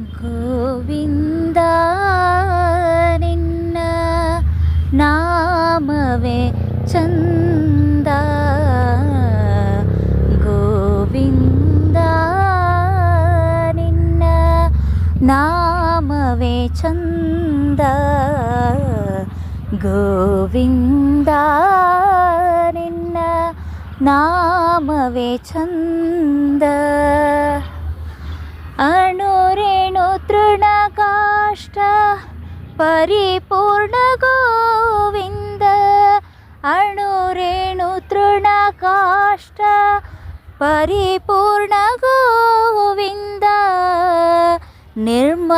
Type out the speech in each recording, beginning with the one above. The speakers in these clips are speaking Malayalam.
ഗോവിന്ദ നിന്ന നാമവേ ചന്ദ. ഗോവിന്ദ നിന്ന നാമവേ ചന്ദ. ഗോവിന്ദ നിന്ന നാമവേ ചന്ദ. അണു तृणकाष्ठ परिपूर्णगोविन्द अणुरेणुतृणकाष्ठ परिपूर्णगोविन्द ನಿರ್ಮಲಾತ್ಮಕನಾಗಿ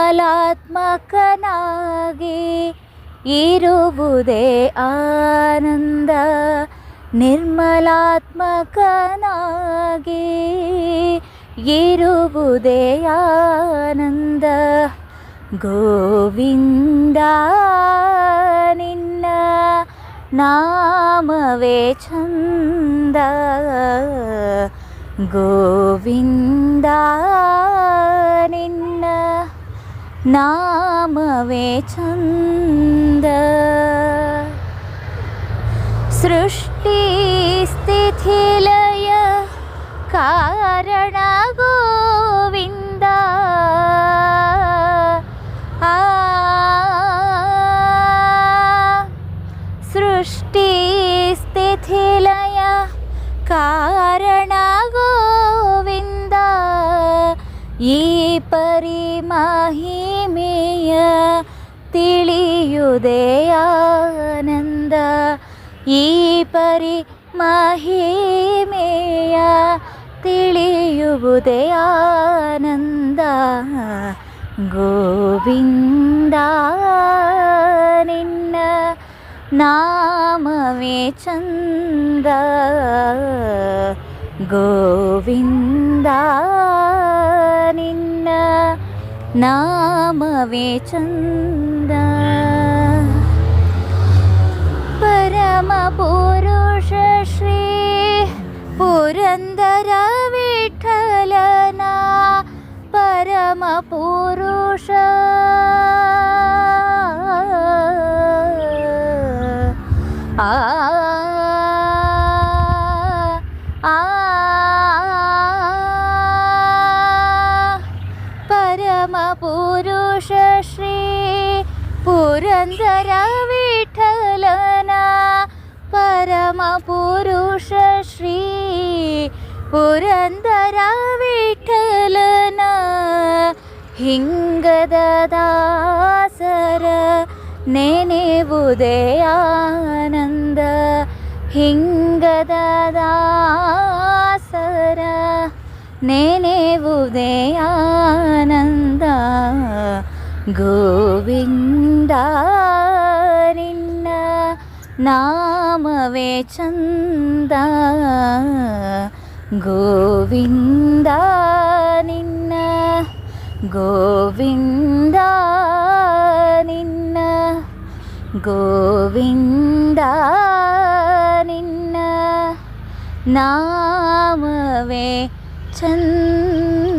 ಇರುವುದೇ ಆನಂದ ನಿರ್ಮಲಾತ್ಮಕನಾಗಿ ಇರುವುದೇ ಆ ഗോവിന്ദ നിന്ന നാമവേ ചന്ദ ഗോവിന്ദ നിന്ന നാമവേ ചന്ദ സൃഷ്ടി സ്ഥിതിലയ കാരണഗോ ಕಾರಣ ಗೋವಿಂದ ಈ ಪರಿ ಮಹಿಮೆಯ ತಿಳಿಯುವುದೇ ಆನಂದ ಈ ಪರಿ ಮಹಿಮೆಯ ತಿಳಿಯುವುದೇ ಆನಂದ ಗೋವಿಂದ ನಿನ್ನ ನಾಮವೇ രാമേ ചന്ദ ഗോവിന്ദ നിന്ന നാമവേ ചന്ദ. പരമപുരുഷ ശ്രീ പുരന്ദര വിഠലന പരമപുരുഷ ആ ആ പരമപുരുഷശ്രീ പുരന്തര വിഠലന പരമപുരുഷശ്രീ പുരന്തര വിഠലന हिङ्गददासर ಪುರುಷ ಶ್ರೀ ಪುರಂದರ ವಿಠಲನ ಹಿಂಗದ ದಾಸರ ನೆನೆವುದೇ ಆನಂದ ಹಿಂಗದ ದಾಸರ ನೆನೆವುದೇ ಆನಂದ ಗೋವಿಂದ ನಿನ್ನ ನಾಮವೇ ಚಂದ ಗೋವಿಂದ ನಿನ್ನ ಗೋವಿಂದ ನಿನ್ನ ಗೋವಿಂದ ನಿನ್ನ ನಾಮವೇ ಚಂದ